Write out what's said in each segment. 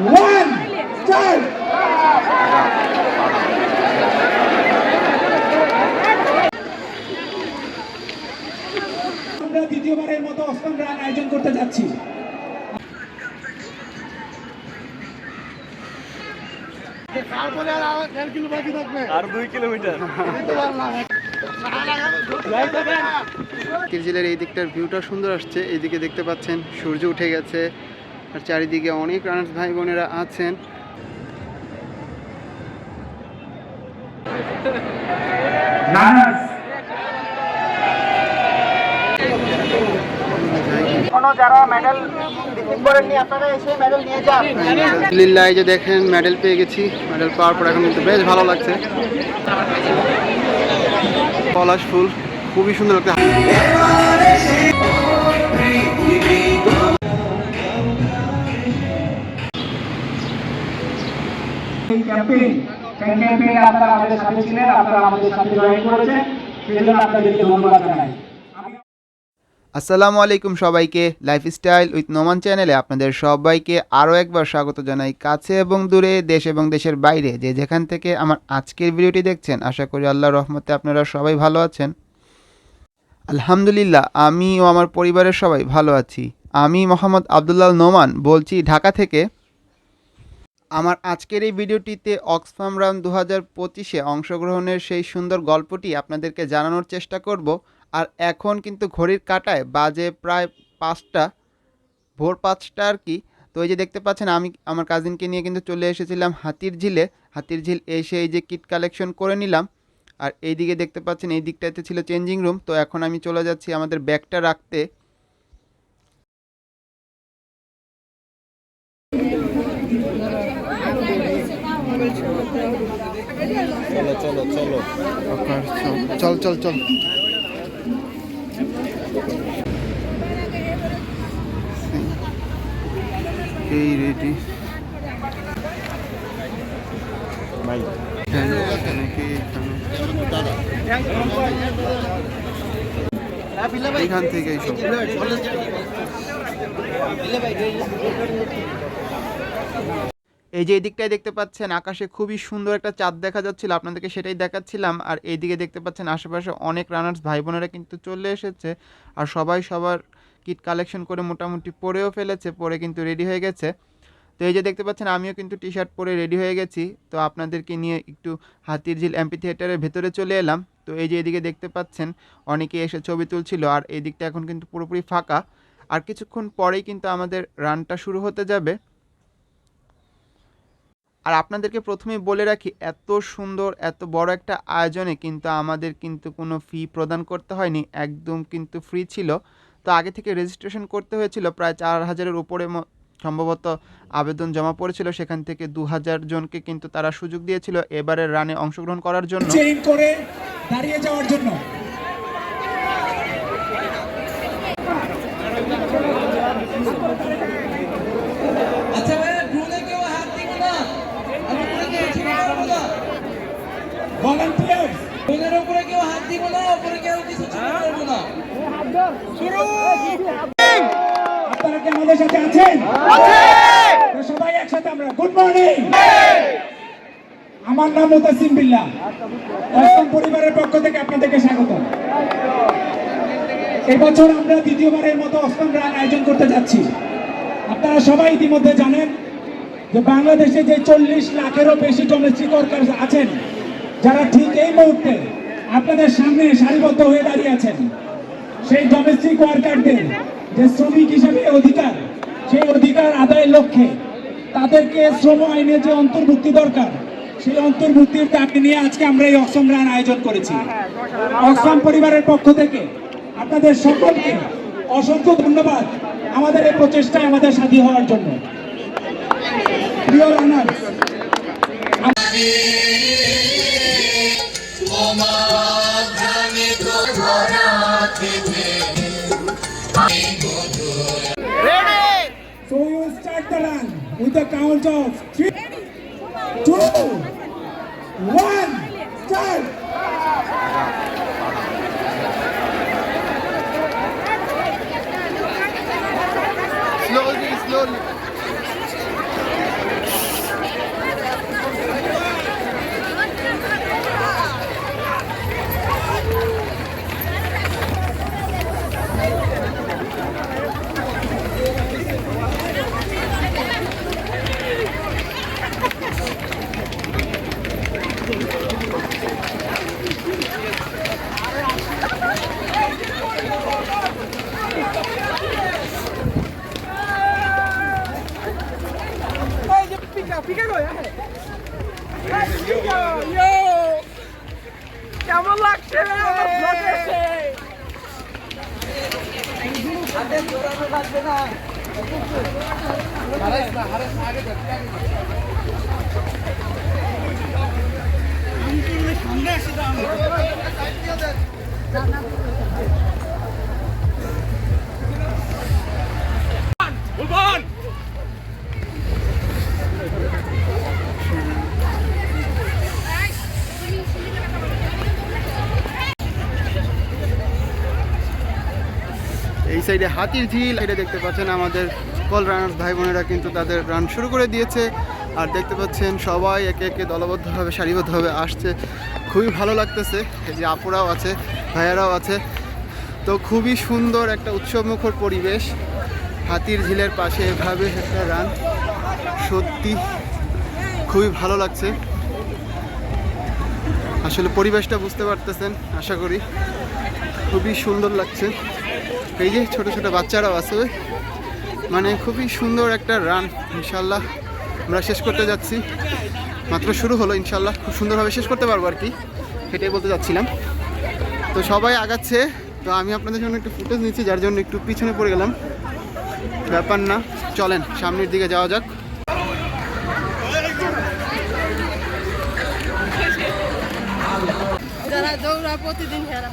One আমরা দ্বিতীয়বারের মতো অষ্টম রান আয়োজন করতে যাচ্ছি। এই দিকটার ভিউটা সুন্দর আসছে। এইদিকে দেখতে পাচ্ছেন সূর্য উঠে গেছে। আর চারিদিকে অনেক রানার্স ভাই বোনেরা আছেন। আলহামদুলিল্লাহ যে দেখেন মেডেল পেয়ে গেছি। মেডেল পাওয়ার পর এখন কিন্তু বেশ ভালো লাগছে। পলাশ ফুল খুবই সুন্দর লাগছে ক্যাম্পেইন, ক্যাম্পেইনে আপনারা আমাদের সাথে ছিলেন, আপনারা আমাদের সাথে জয়েন করেছেন সেই জন্য আপনাদেরকে ধন্যবাদ জানাই। আসসালামু আলাইকুম সবাইকে লাইফস্টাইল উইথ নোমান চ্যানেলে আপনাদের সবাইকে আরও একবার স্বাগত জানাই কাছে এবং দূরে, দেশ এবং দেশের বাইরে। যে যেখান থেকে আমার আজকের ভিডিওটি দেখছেন, আশা করি আল্লাহর রহমতে আপনারা সবাই ভালো আছেন। আলহামদুলিল্লাহ, আমি ও আমার পরিবারের সবাই ভালো আছি। আমি মোহাম্মদ আবদুল্লাহ নোমান, বলছি ঢাকা থেকে। আমার আজকের এই ভিডিওটিতে অক্সফাম রাউন্ড দু হাজার পঁচিশে অংশগ্রহণের সেই সুন্দর গল্পটি আপনাদেরকে জানানোর চেষ্টা করব। আর এখন কিন্তু ঘড়ির কাটায় বাজে প্রায় পাঁচটা, ভোর পাঁচটা আর কি। তো এই যে দেখতে পাচ্ছেন, আমি আমার কাজিনকে নিয়ে কিন্তু চলে এসেছিলাম হাতির ঝিলে। হাতির ঝিল এসে এই যে কিট কালেকশন করে নিলাম। আর এইদিকে দেখতে পাচ্ছেন, এই দিকটাতে ছিল চেঞ্জিং রুম তো এখন আমি চলে যাচ্ছি আমাদের ব্যাগটা রাখতে। চলো চলো। চলো চল চল এই রেডি ভাই এখান। থেকে সব। এই যে এই দেখতে পাচ্ছেন, আকাশে খুবই সুন্দর একটা চাঁদ দেখা যাচ্ছিল। আপনাদেরকে সেটাই দেখাচ্ছিলাম। আর এইদিকে দেখতে পাচ্ছেন, আশেপাশে অনেক রানার্স ভাই বোনেরা কিন্তু চলে এসেছে। আর সবাই সবার কিট কালেকশন করে মোটামুটি পরেও ফেলেছে, পরে কিন্তু রেডি হয়ে গেছে। তো এই যে দেখতে পাচ্ছেন, আমিও কিন্তু টি শার্ট পরে রেডি হয়ে গেছি। তো আপনাদেরকে নিয়ে একটু হাতির ঝিল এমপি থিয়েটারের ভেতরে চলে এলাম। তো এই যে এদিকে দেখতে পাচ্ছেন অনেকে এসে ছবি তুলছিল। আর এই দিকটা এখন কিন্তু পুরোপুরি ফাঁকা। আর কিছুক্ষণ পরেই কিন্তু আমাদের রানটা শুরু হতে যাবে। আর আপনাদেরকে প্রথমেই বলে রাখি, এত সুন্দর, এত বড় একটা আয়োজনে কিন্তু আমাদের কিন্তু কোনো ফি প্রদান করতে হয়নি, একদম কিন্তু ফ্রি ছিল। তো আগে থেকে রেজিস্ট্রেশন করতে হয়েছিল, প্রায় চার হাজারের উপরে সম্ভবত আবেদন জমা পড়েছিল, সেখান থেকে দু হাজার জনকে কিন্তু তারা সুযোগ দিয়েছিল এবারের রানে অংশগ্রহণ করার জন্য। করে দাঁড়িয়ে যাওয়ার জন্য আচ্ছা ভাইয়া ড্রোনে কেউ হাত দিব না আমি করে দিয়েছি পারব না ভলান্টিয়ার্স উপরে কেউ হাত দিব না উপরে কেউ কিছু ছিঁড়ে না। আপনারা কি আমাদের সাথে আছেন? তো সবাই একসাথে আমরা গুড মর্নিং আমার নাম মুতাসিম বিল্লাহ অষ্টম পরিবারের পক্ষ থেকে আপনাদেরকে স্বাগত এবছর আমরা দ্বিতীয়বারের মতো অষ্টম রান আয়োজন করতে যাচ্ছি। আপনারা সবাই ইতিমধ্যে জানেন যে বাংলাদেশে যে চল্লিশ লাখেরও বেশি ডোমেস্টিক ওয়ার্কার আছেন যারা ঠিক এই মুহূর্তে আপনাদের সামনে সারিবদ্ধ হয়ে দাঁড়িয়ে আছেন, সেই ডোমেস্টিক ওয়ার্কারদের যে শ্রমিক হিসেবে অধিকার, সেই অধিকার আদায়ের লক্ষ্যে তাদেরকে শ্রম আইনে যে অন্তর্ভুক্তি দরকার, সেই অন্তর্ভুক্তির দাবি নিয়ে আজকে আমরা এই অসম রান আয়োজন করেছি। অসম পরিবারের পক্ষ থেকে আপনাদের সকলকে অসংখ্য ধন্যবাদ আমাদের এই প্রচেষ্টায় আমাদের সাথী হওয়ার জন্য। প্রিয় runners So will start the run with the count of three, two, one, start! সাইডে হাতির ঝিল, এটা দেখতে পাচ্ছেন আমাদের কল রানার্স ভাই বোনেরা কিন্তু তাদের রান শুরু করে দিয়েছে। আর দেখতে পাচ্ছেন সবাই একে একে দলবদ্ধভাবে, সারিবদ্ধভাবে আসছে। খুবই ভালো লাগতেছে যে আপুরাও আছে, ভাইয়ারাও আছে। তো খুবই সুন্দর একটা উৎসবমুখর পরিবেশ। হাতির ঝিলের পাশে এভাবে একটা রান। সত্যি খুবই ভালো লাগছে। আসলে পরিবেশটা বুঝতে পারতেছেন, আশা করি। খুবই সুন্দর লাগছে। এই যে ছোট ছোট বাচ্চারাও আছে মানে খুবই সুন্দর একটা রান ইনশাল্লাহ। আমরা শেষ করতে যাচ্ছি। মাত্র শুরু হলো, ইনশাল্লাহ। খুব সুন্দরভাবে শেষ করতে পারব আর কি। সেটাই বলতে যাচ্ছিলাম তো সবাই আগাচ্ছে। তো আমি আপনাদের জন্য একটু ফুটেজ নিচ্ছি, যার জন্য একটু পিছনে পড়ে গেলাম। ব্যাপার না। চলেন, সামনের দিকে যাওয়া যাক। প্রতিদিন হেরা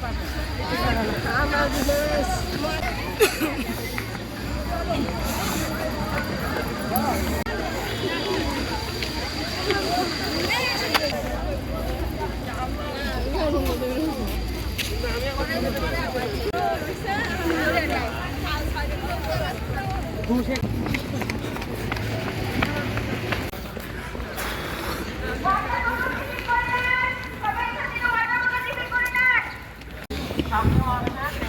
থ্যাংক ইউ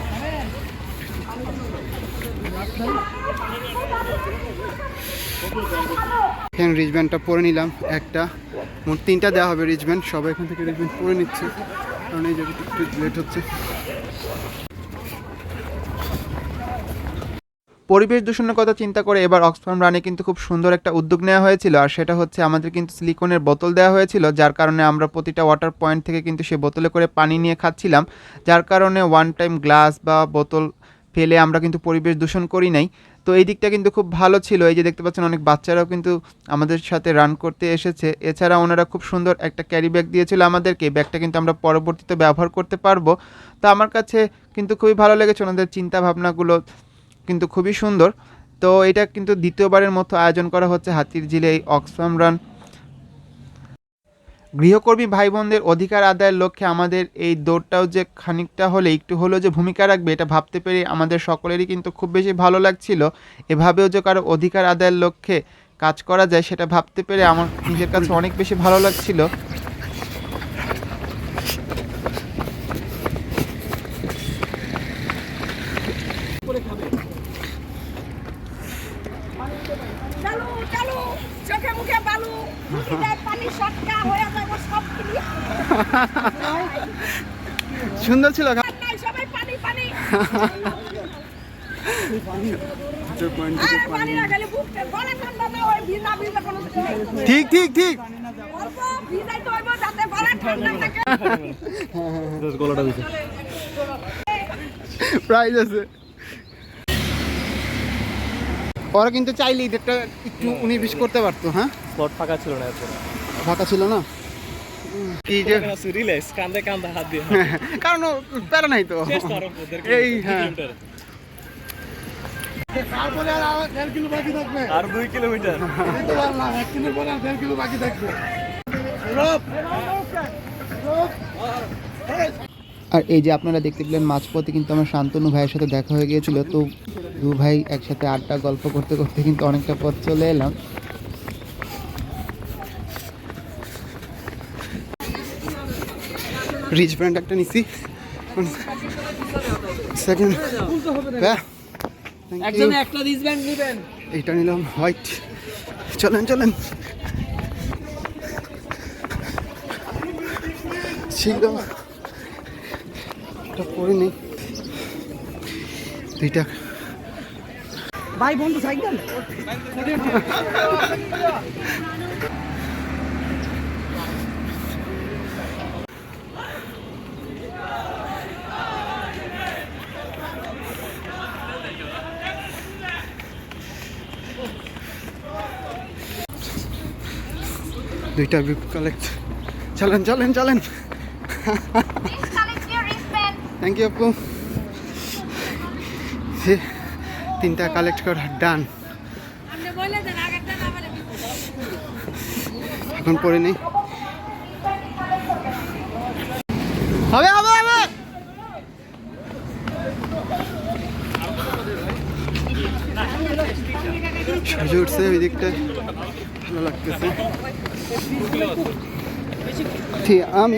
এখানে রিচব্যান্ডটা পরে নিলাম, একটা। মোট তিনটা দেওয়া হবে রিচব্যান্ড সবাই এখান থেকে রিচব্যান্ড পরে নিচ্ছে। কারণ এই জায়গাটা একটু লেট হচ্ছে। পরিবেশ দূষণের কথা চিন্তা করে এবার অক্সফার্ম রানে কিন্তু খুব সুন্দর একটা উদ্যোগ নেওয়া হয়েছিল, আর সেটা হচ্ছে আমাদের কিন্তু সিলিকনের বোতল দেওয়া হয়েছিল, যার কারণে আমরা প্রতিটা ওয়াটার পয়েন্ট থেকে কিন্তু সে বোতলে করে পানি নিয়ে খাচ্ছিলাম। যার কারণে ওয়ান টাইম গ্লাস বা বোতল ফেলে আমরা কিন্তু পরিবেশ দূষণ করি নাই। তো এই দিকটা কিন্তু খুব ভালো ছিল। এই যে দেখতে পাচ্ছেন অনেক বাচ্চারাও কিন্তু আমাদের সাথে রান করতে এসেছে। এছাড়া ওনারা খুব সুন্দর একটা ক্যারি ব্যাগ দিয়েছিল আমাদেরকে। ব্যাগটা কিন্তু আমরা পরবর্তীতে ব্যবহার করতে পারব। তো আমার কাছে কিন্তু খুবই ভালো লেগেছে ওনাদের চিন্তা ভাবনাগুলো কিন্তু খুবই সুন্দর। তো এটা কিন্তু দ্বিতীয়বারের মতো আয়োজন করা হচ্ছে হাতির ঝিলে এই অক্সফাম রান গৃহকর্মী ভাই বোনদের অধিকার আদায়ের লক্ষ্যে আমাদের এই দৌড়টাও যে খানিকটা হলে, একটু হলেও যে ভূমিকা রাখবে, এটা ভাবতে পেরে আমাদের সকলেরই কিন্তু খুব বেশি ভালো লাগছিল। এভাবেও যে কারও অধিকার আদায়ের লক্ষ্যে কাজ করা যায়, সেটা ভাবতে পেরে আমার নিজের কাছে অনেক বেশি ভালো লাগছিল চালু চালু চোখে মুখে বালু মুখে দেয় পানি সটকা হয়ে যাব সব কিনি সুন্দর ছিল নাই সবাই পানি পানি আর পানি না খেলে বুকতে গলা ঠান্ডা না হয় ভিজা ভিজা কোনো কিছু নেই ঠিক ঠিক ঠিক অল্প ভিজাই তো হইব যাতে গলা ঠান্ডা থাকে গলাটা দিছে প্রাইজ আছে। ওরা কিন্তু চাইলেই এটা একটু উনিশ বিশ করতে পারতো হ্যাঁ? স্পট ফাঁকা ছিল না এরপর। ফাঁকা ছিল না? কারণ প্যারা নাই তো। এই হ্যাঁ। আর দুই কিলোমিটার। আর এই যে আপনারা দেখতে পেলেন মাঝপথে কিন্তু আমার শান্তনু ভাইয়ের সাথে দেখা হয়ে গিয়েছিল তো দু ভাই একসাথে আড্ডা গল্প করতে করতে কিন্তু অনেকটা পথ চলে এলাম। রিচ ব্র্যান্ড একটা নিছি। সেকেন্ড একজনে একটা রিসব্যান্ড নেবেন। এইটা নিলাম হোয়াইট চলেন চলেন। ছিল। পরে নেই। দুইটা ভাই বন্ধু সাইকেল? দুইটা গ্রুপ কালেক্ট চলেন চলেন চলেন। থ্যাংক ইউ আপু সে তিনটা কালেক্ট করা ডান এখন পরে নেই। হবে হবে হবে! সূর্য উঠছে ওই দিকটা ভালো লাগতেছে। আমি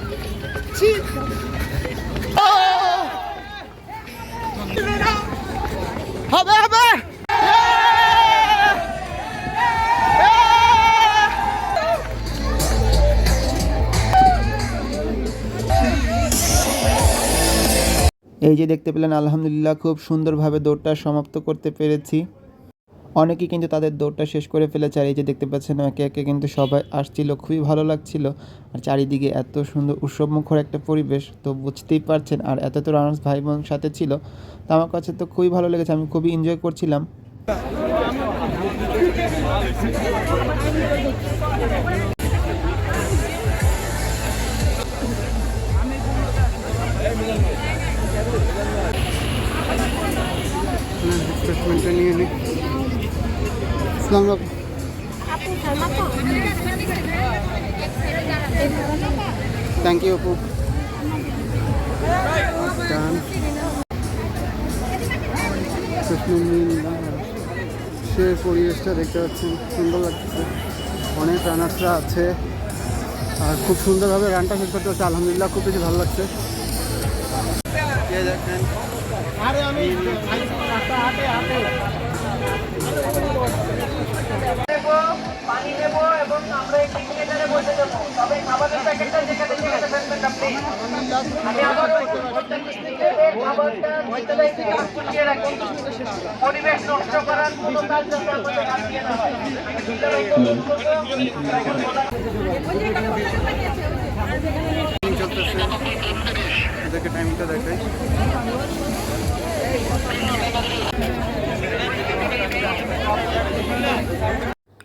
হবে হবে এই যে দেখতে পেলেন আলহামদুলিল্লাহ খুব সুন্দরভাবে দৌড়টা সমাপ্ত করতে পেরেছি। অনেকেই কিন্তু তাদের দৌড়টা শেষ করে ফেলেছে আর এই যে দেখতে পাচ্ছেন একে একে কিন্তু সবাই আসছিল, খুবই ভালো লাগছিল। আর চারিদিকে এত সুন্দর উৎসবমুখর একটা পরিবেশ, তো বুঝতেই পারছেন আর এত তো রানার্স ভাই বোন সাথে ছিল, তো আমার কাছে তো খুবই ভালো লেগেছে, আমি খুবই এনজয় করছিলাম। নিয়ে নিই থ্যাংক ইউ সে পরিবেশটা দেখতে পাচ্ছেন, সুন্দর লাগছে। অনেক রানার্সরা আছে। আর খুব সুন্দরভাবে রানটা শেষ করতে হচ্ছে। আলহামদুলিল্লাহ খুব বেশি ভালো লাগছে। পানি নেব এবং আমরা এই টিকিটারে বসে দেবো। তবে খাবারের প্যাকেটটা যেখানে সেখানে ফেলবেন না আমি আবারও খাবারটা বিদ্যালয় রাখি। পরিবেশ নষ্ট করার কোনো কাজ যাতে টাইমটা দেখাই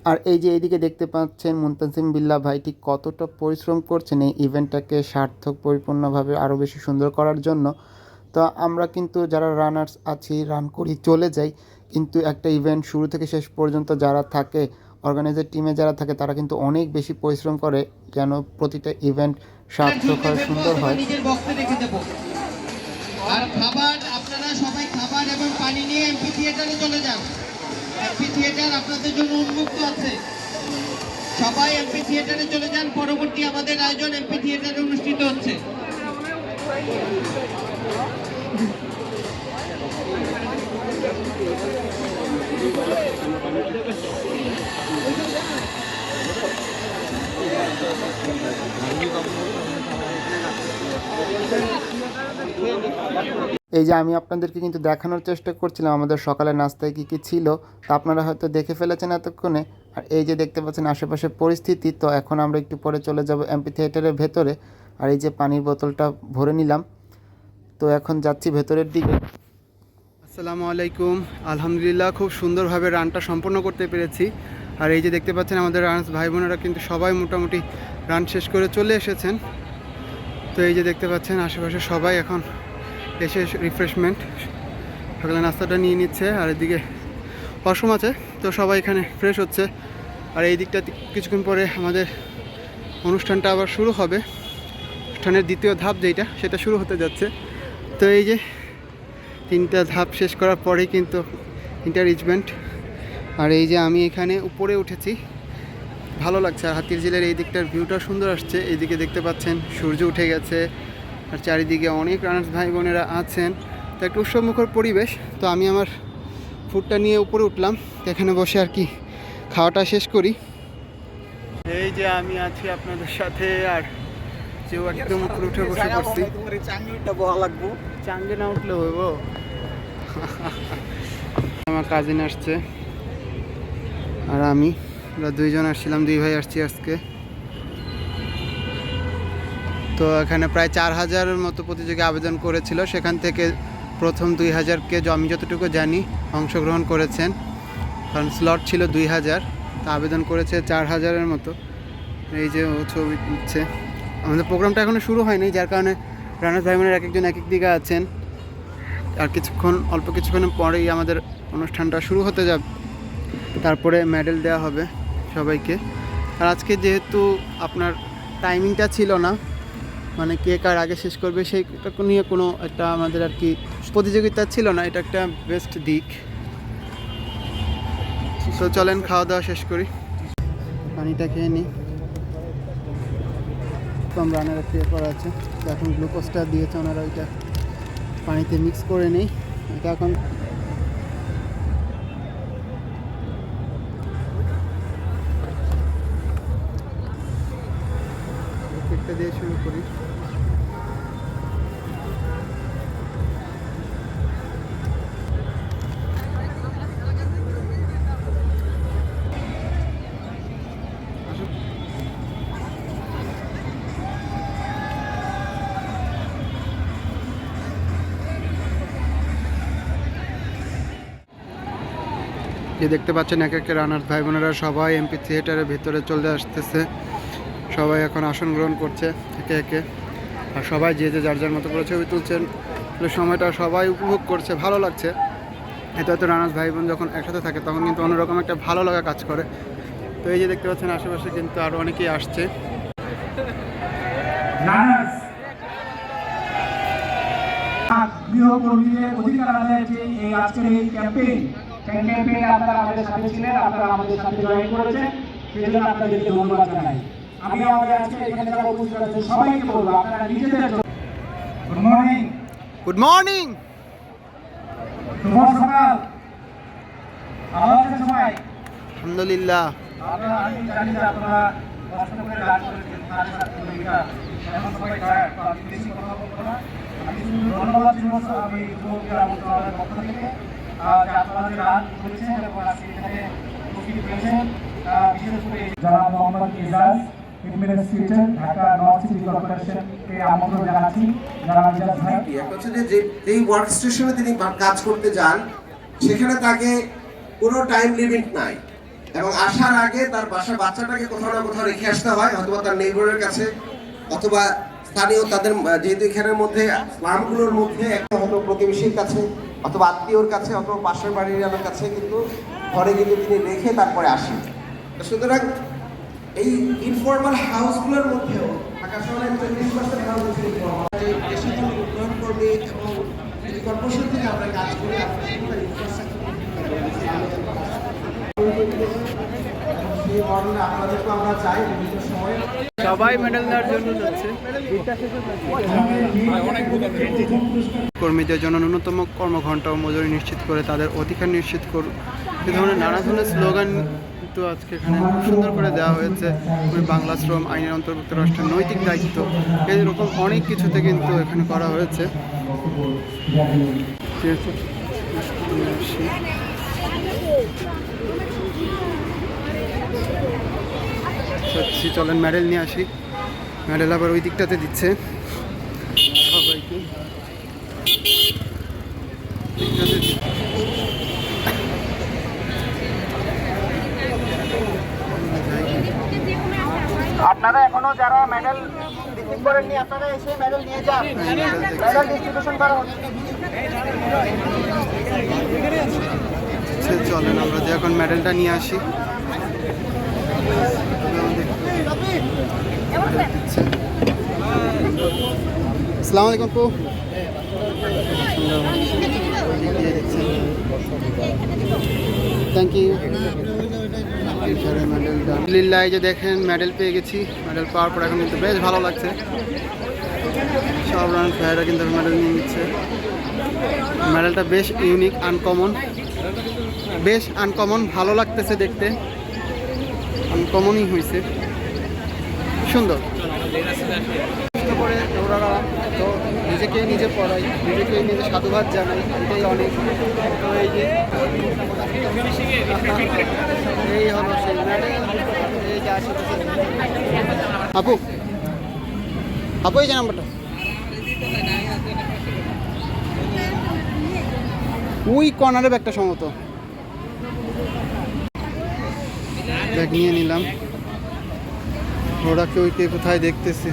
আর এই যে এইদিকে দেখতে পাচ্ছেন মুন্তাজিম বিল্লা ভাই, ঠিক কতটা পরিশ্রম করছেন এই ইভেন্টটাকে সার্থক, পরিপূর্ণভাবে আরও বেশি সুন্দর করার জন্য। তো আমরা কিন্তু যারা রানার্স আছি রান করি, চলে যাই, কিন্তু একটা ইভেন্ট শুরু থেকে শেষ পর্যন্ত যারা থাকে অর্গানাইজার টিমে যারা থাকে, তারা কিন্তু অনেক বেশি পরিশ্রম করে যেন প্রতিটা ইভেন্ট সার্থক হয়, সুন্দর হয়। আর খাবার, আপনারা সবাই খাবার এবং পানি নিয়ে এমপি থিয়েটারে চলে যান। এমপি থিয়েটার আপনাদের জন্য উন্মুক্ত আছে। সবাই এমপি থিয়েটারে চলে যান, পরবর্তী আমাদের আয়োজন এমপি থিয়েটারে অনুষ্ঠিত হচ্ছে। এই যে আমি আপনাদেরকে কিন্তু দেখানোর চেষ্টা করছিলাম আমাদের সকালের নাস্তায় কী কী ছিল, তা আপনারা হয়তো দেখে ফেলেছেন এতক্ষণে। আর এই যে দেখতে পাচ্ছেন আশেপাশের পরিস্থিতি, তো এখন আমরা একটু পরে চলে যাব এমপি থিয়েটারের ভেতরে। আর এই যে পানির বোতলটা ভরে নিলাম। তো এখন যাচ্ছি ভেতরের দিকে। আসসালামু আলাইকুম। আলহামদুলিল্লাহ, খুব সুন্দরভাবে রানটা সম্পন্ন করতে পেরেছি। আর এই যে দেখতে পাচ্ছেন আমাদের রানস ভাই বোনেরা কিন্তু সবাই মোটামুটি রান শেষ করে চলে এসেছেন। তো এই যে দেখতে পাচ্ছেন আশেপাশে সবাই এখন এসে রিফ্রেশমেন্ট সকালে নাস্তাটা নিয়ে নিচ্ছে, আর এদিকে ওয়াশরুম আছে, তো সবাই এখানে ফ্রেশ হচ্ছে। আর এই দিকটা কিছুক্ষণ পরে আমাদের অনুষ্ঠানটা আবার শুরু হবে। অনুষ্ঠানের দ্বিতীয় ধাপ যেটা সেটা শুরু হতে যাচ্ছে। তো এই যে তিনটা ধাপ শেষ করার পরেই কিন্তু ইন্টারিচমেন্ট আর এই যে আমি এখানে উপরে উঠেছি। ভালো লাগছে, আর হাতির ঝিলের এই দিকটার ভিউটা সুন্দর আসছে। এইদিকে দেখতে পাচ্ছেন, সূর্য উঠে গেছে। আর চারিদিকে অনেক রানার্স ভাই বোনেরা আছেন। তো একটা উৎসবমুখর পরিবেশ। তো আমি আমার ফুডটা নিয়ে উপরে উঠলাম। তো এখানে বসে আর কি খাওয়াটা শেষ করি। এই যে আমি আছি আপনাদের সাথে আর কেউ একদম উপরে উঠে বসে পড়ছি। চাঙ্গে না উঠলে হইব? আমার কাজিন আসছে। আর আমি। আমরা দুইজন আসছিলাম দুই ভাই আসছি আজকে। তো এখানে প্রায় চার হাজারের মতো প্রতিযোগী আবেদন করেছিল। সেখান থেকে প্রথম দুই হাজারকে আমি যতটুকু জানি অংশগ্রহণ করেছেন। কারণ স্লট ছিল দুই হাজার, তা আবেদন করেছে চার হাজারের মতো। এই যে ও ছবি দিচ্ছে। আমাদের প্রোগ্রামটা এখনও শুরু হয়নি, যার কারণে রানার্স ভাই এক একজন এক এক দিকে আছেন। আর কিছুক্ষণ, অল্প কিছুক্ষণের পরেই আমাদের অনুষ্ঠানটা শুরু হতে যাবে। তারপরে মেডেল দেওয়া হবে সবাইকে। আর আজকে যেহেতু আপনার টাইমিংটা ছিল না মানে কে কার আগে শেষ করবে, সেইটা নিয়ে কোনো একটা আমাদের আর কি প্রতিযোগিতা ছিল না, এটা একটা বেস্ট দিক। তো চলেন খাওয়া দাওয়া শেষ করি। পানিটা খেয়ে নিই। কম রানের খেয়ে করা আছে। তো এখন গ্লুকোজটা দিয়েছে ওনারা, ওইটা পানিতে মিক্স করে নিই। এটা এখন দিয়ে শুরু করি। যে দেখতে পাচ্ছেন এক এক রানার্স ভাই বোনেরা সবাই এমপি থিয়েটারের ভিতরে চলে আসতেছে। সবাই এখন আসন গ্রহণ করছে একে একে। আর সবাই যে যে যার যার মতো করে ছবি তুলছেন। সময়টা সবাই উপভোগ করছে, ভালো লাগছে। এতে হয়তো রানার্স ভাই বোন যখন একসাথে থাকে তখন কিন্তু অন্যরকম একটা ভালো লাগা কাজ করে। তো এই যে দেখতে পাচ্ছেন আশেপাশে কিন্তু আরও অনেকেই আসছে। অধিকার আদায়ের যে এই আজকের এই ক্যাম্পেইন ক্যাম্পেইনে আপনারা আমাদের সাথে ছিলেন আপনারা আমাদের সাথে জয়েন করেছেন। সেই আপনাদেরকে ধন্যবাদ জানাই। আমি আমাদের আজকে এখানে যারা উপস্থিত আছেন সবাইকে বলব আপনারা নিজেদের গুড মর্নিং গুড মর্নিং শুভ সকাল ভালো সবাই? আলহামদুলিল্লাহ। আপনারা আমি জানি যে আপনারা কষ্ট করে রান করেছেন সাড়ে সাত কিলোমিটার এখন সবাই টায়ার্ড আমি বেশি কথা বলব না। আমি ধন্যবাদ দিব আমি যুবকদের আমন্ত্রণের পক্ষ থেকে। জনাব মোহাম্মদ ওয়ার্ক স্টেশনে তিনি কাজ করতে যান সেখানে তাকে কোনো টাইম লিমিট নাই এবং আসার আগে তার বাচ্চাটাকে কোথাও না কোথাও রেখে আসতে হয় অথবা তার কাছে অথবা স্থানীয় তাদের যেহেতু এখানের মধ্যে স্লামগুলোর মধ্যে একটা হয়তো প্রতিবেশীর কাছে অথবা আত্মীয়র কাছে অথবা পাশের বাড়ির জনের কাছে কিন্তু ঘরে কিন্তু তিনি রেখে তারপরে আসেন। সুতরাং এই ইনফর্মাল হাউসগুলোর মধ্যেও ঢাকা শহরে চল্লিশ পার্সেন্ট হাউস উন্নয়ন করবে এবং যদি থেকে আমরা কাজ করি মডেলে আপনাদেরকেও আমরা চাই সবাই মেডেল নেওয়ার জন্য যাচ্ছে। কর্মীদের জন্য ন্যূনতম কর্মঘণ্টা ও মজুরি নিশ্চিত করে তাদের অধিকার নিশ্চিত করুন এ ধরনের নানা ধরনের স্লোগান কিন্তু আজকে এখানে খুব সুন্দর করে দেওয়া হয়েছে। বাংলা শ্রম আইনের অন্তর্ভুক্ত রাষ্ট্রের নৈতিক দায়িত্ব। এরকম অনেক কিছুতে কিন্তু এখানে করা হয়েছে। সত্যি চলেন মেডেল নিয়ে আসি। মেডেল আবার ওই দিকটাতে দিচ্ছে। সবাইকে। আপনারা এখনও যারা মেডেল রিসিভ করেননি আপনারা এসে মেডেল নিয়ে যান। মেডেল ডিস্ট্রিবিউশন করা হচ্ছে চলেন আমরা যে এখন মেডেলটা নিয়ে আসি। আসসালামু আলাইকুম আপু। থ্যাংক ইউ আলহামদুলিল্লাহ যে দেখেন মেডেল পেয়ে গেছি। মেডেল পাওয়ার পর এখন কিন্তু বেশ ভালো লাগছে। সব রান প্লেয়াররা কিন্তু মেডেল নিয়ে নিচ্ছে। মেডেলটা বেশ ইউনিক আনকমন বেশ আনকমন ভালো লাগতেছে দেখতে। আনকমনই হয়েছে। সুন্দর। করে দৌড়ালাম তো নিজেকে নিজে পড়াই নিজেকে নিজে সাধুবাদ জানাই এটাই অনেক। তো এই যে এই হলো সেই এই যে আশেপাশে আপু আপু এই যে নাম্বারটা। ওই কর্নারে ব্যাগটা সম্ভবত ব্যাগ নিয়ে নিলাম। ওরা কেউ কে কোথায় দেখতেছে।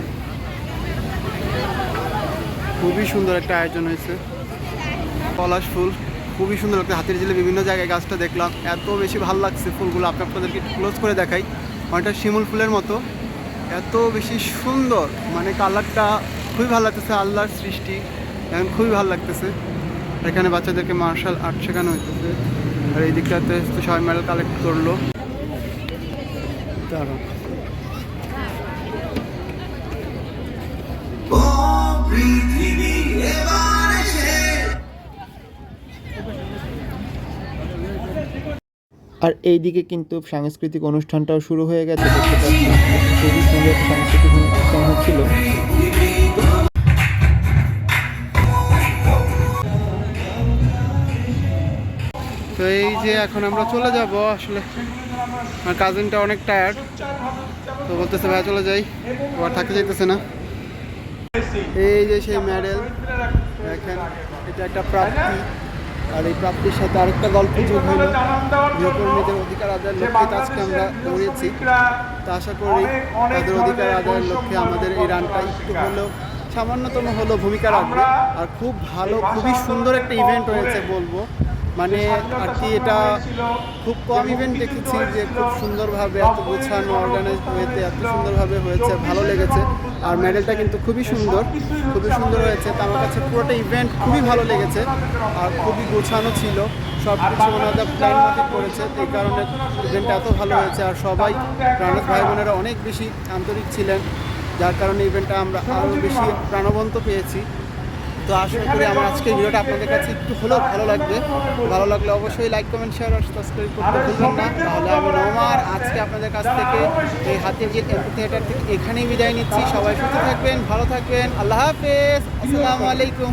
খুবই সুন্দর একটা আয়োজন হয়েছে। পলাশ ফুল, খুবই সুন্দর একটা হাতের জেলে বিভিন্ন জায়গায় গাছটা দেখলাম। এত বেশি ভালো লাগছে ফুলগুলো আপনি আপনাদেরকে ক্লোজ করে দেখাই। অনেকটা শিমুল ফুলের মতো। এত বেশি সুন্দর মানে কালারটা খুবই ভালো লাগতেছে, আল্লাহর সৃষ্টি এখন খুবই ভালো লাগতেছে। এখানে বাচ্চাদেরকে মার্শাল আর্ট শেখানো হইতেছে। আর এই দিকটাতে সবাই মেডেল কালেক্ট করল। দাঁড়ান আর এইদিকে কিন্তু সাংস্কৃতিক অনুষ্ঠানটাও শুরু হয়ে গেছে খুবই সুন্দর সাংস্কৃতিক অনুষ্ঠান হচ্ছিল। তো এই যে এখন আমরা চলে যাব, আসলে আমার কাজিনটা অনেক টায়ার্ড তো বলতেছে ভাই চলে যাই। আবার থাকতে যাইতেছে না। এই যে সেই মেডেল দেখেন, এটা একটা প্রাপ্তি। আর এই প্রাপ্তির সাথে আরেকটা গল্প যোগ হলো গৃহকর্মীদের অধিকার আদায়ের লক্ষ্যে আজকে আমরা দৌড়েছি। তা আশা করি তাদের অধিকার আদায়ের লক্ষ্যে আমাদের এই রানটা একটু হলেও সামান্যতম হলো ভূমিকা রাখবে। আর খুব ভালো খুবই সুন্দর একটা ইভেন্ট হয়েছে বলব। মানে আর কি এটা খুব কম ইভেন্ট দেখেছি যে খুব সুন্দরভাবে এত গোছানো অর্গানাইজ হয়েছে, এত সুন্দরভাবে হয়েছে, ভালো লেগেছে। আর মেডেলটা কিন্তু খুবই সুন্দর খুবই সুন্দর হয়েছে। তো আমার কাছে পুরোটা ইভেন্ট খুবই ভালো লেগেছে। আর খুবই গোছানো ছিল। সব কিছু ওনাদের প্ল্যান মতো করেছে। এই কারণে ইভেন্টটা এত ভালো হয়েছে। আর সবাই রানার্স ভাই বোনেরা অনেক বেশি আন্তরিক ছিলেন। যার কারণে ইভেন্টটা আমরা আরও বেশি প্রাণবন্ত পেয়েছি। তো আশা করি আমার আজকের ভিডিওটা আপনাদের কাছে একটু হলেও ভালো লাগবে। ভালো লাগলে অবশ্যই লাইক কমেন্ট শেয়ার আর সাবস্ক্রাইব করতে ভুলবেন না। তাহলে আমি রোমার আজকে আপনাদের কাছ থেকে এই হাতির যে এমপি থিয়েটার থেকে এখানেই বিদায় নিচ্ছি। সবাই সুস্থ থাকবেন, ভালো থাকবেন। আল্লাহ হাফেজ। আসসালামু আলাইকুম।